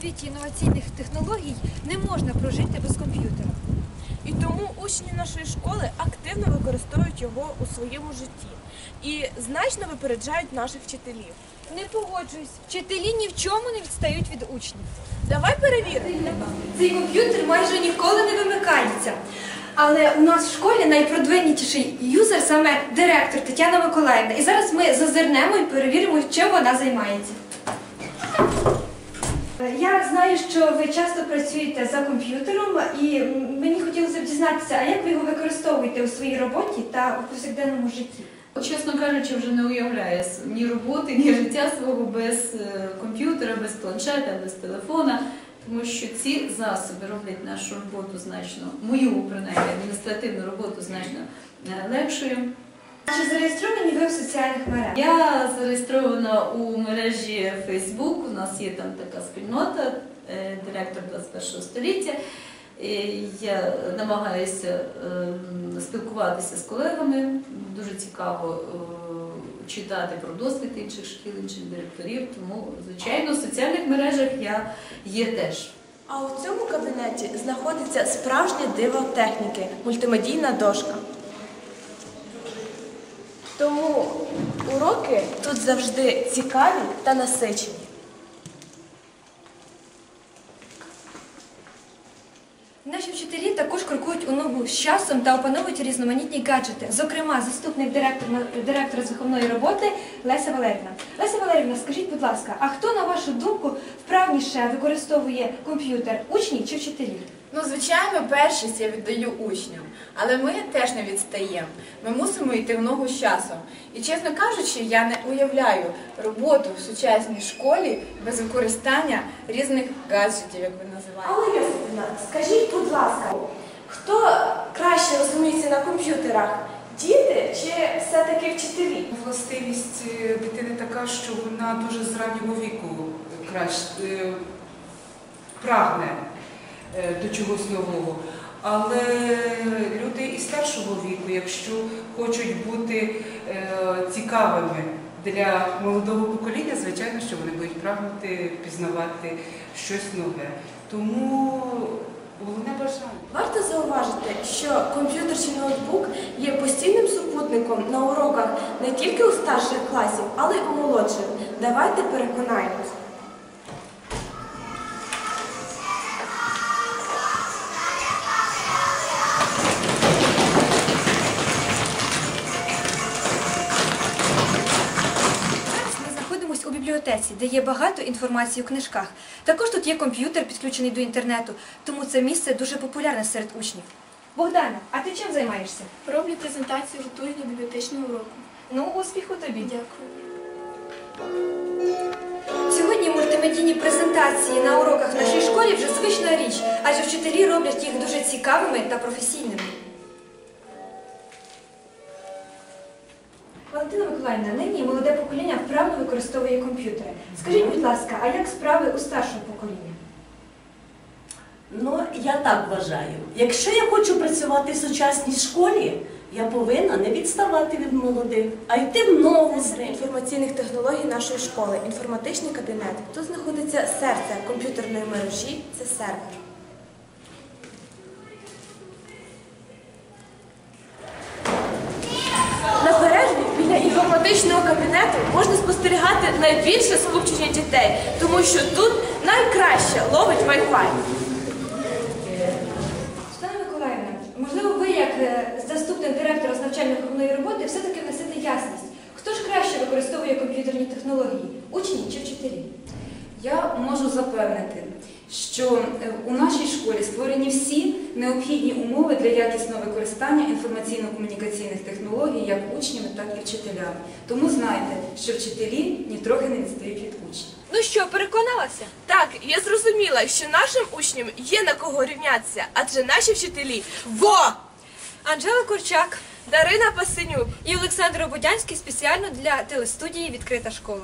Світі інноваційних технологій не можна прожити без комп'ютера. І тому учні нашої школи активно використовують його у своєму житті і значно випереджають наших вчителів. Не погоджуюсь, вчителі ні в чому не відстають від учнів. Давай перевіримо. Цей комп'ютер майже ніколи не вимикається. Але у нас в школі найпродвинутіший юзер саме директор Тетяна Миколаївна. І зараз ми зазирнемо і перевіримо, чим вона займається. Я знаю, що ви часто працюєте за комп'ютером, і мені хотілося б дізнатися, а як ви його використовуєте у своїй роботі та у повсякденному житті? Чесно кажучи, вже не уявляю ні роботи, ні життя свого без е, комп'ютера, без планшета, без телефона, тому що ці засоби роблять нашу роботу значно, мою принаймні адміністративну роботу значно е, легшою. Чи зареєстровані ви в соціальних мережах? Я зареєстрована у мережі Facebook, у нас є там така спільнота, е, директор 21 століття. Я намагаюся ем, спілкуватися з колегами. Дуже цікаво е, читати про досвід інших шкіл, інших директорів. Тому, звичайно, в соціальних мережах я є теж. А у цьому кабінеті знаходиться справжнє диво техніки мультимедійна дошка. Тому уроки тут завжди цікаві та насичені. Наші вчителі також крокують у ногу з часом та опановують різноманітні гаджети. Зокрема, заступник директора, директора з виховної роботи Леся Валерівна. Леся Валерівна, скажіть, будь ласка, а хто, на вашу думку, вправніше використовує комп'ютер учні чи вчителі? Ну, звичайно, першість я віддаю учням, але ми теж не відстаємо. Ми мусимо йти в ногу з часом. І чесно кажучи, я не уявляю роботу в сучасній школі без використання різних гаджетів, як ви називаєте. Але Йосипівна, скажіть, будь ласка, хто краще розуміється на комп'ютерах? Діти чи все-таки вчителі? Властивість е, дитини така, що вона дуже з раннього віку краще е, прагне до чогось нового. Але люди і старшого віку, якщо хочуть бути е, цікавими для молодого покоління, звичайно, що вони будуть прагнути пізнавати щось нове. Тому головне бажання. Варто зауважити, що комп'ютер чи ноутбук є постійним супутником на уроках не тільки у старших класів, але й у молодших. Давайте переконаємось. Бібліотеці, де є багато інформації у книжках. Також тут є комп'ютер, підключений до інтернету, тому це місце дуже популярне серед учнів. Богдана, а ти чим займаєшся? Роблю презентацію, готую до бібліотечного уроку. Ну, успіху тобі. Дякую. Сьогодні мультимедійні презентації на уроках в нашій школі вже звична річ, адже вчителі роблять їх дуже цікавими та професійними. Валентина Миколаївна, нині молоде покоління вправно використовує комп'ютери. Скажіть, будь ласка, а як справи у старшого покоління? Ну, я так вважаю. Якщо я хочу працювати в сучасній школі, я повинна не відставати від молодих, а йти в ногу з ними. інформаційних технологій нашої школи, інформатичний кабінет. Тут знаходиться серце комп'ютерної мережі, це сервер. Інформатичного кабінету можна спостерігати найбільше скупчення дітей, тому що тут найкраще ловить Wi-Fi. Світлана Миколаївна, можливо, ви, як е, заступник директора з навчально-виховної роботи, все-таки внесете ясність. Хто ж краще використовує комп'ютерні технології? Учні чи вчителі? Я можу запевнити, що е, у нашій школі створені всі необхідні умови для якісного використання інформаційно-комунікаційних технологій як учнями, так і вчителями. Тому знайте, що вчителі нітрохи не відстають від учнів. Ну що, переконалася? Так, я зрозуміла, що нашим учням є на кого рівнятися, адже наші вчителі во! Анжела Курчак Дарина Пасенюк. і Олександр Ободянський спеціально для телестудії Відкрита школа.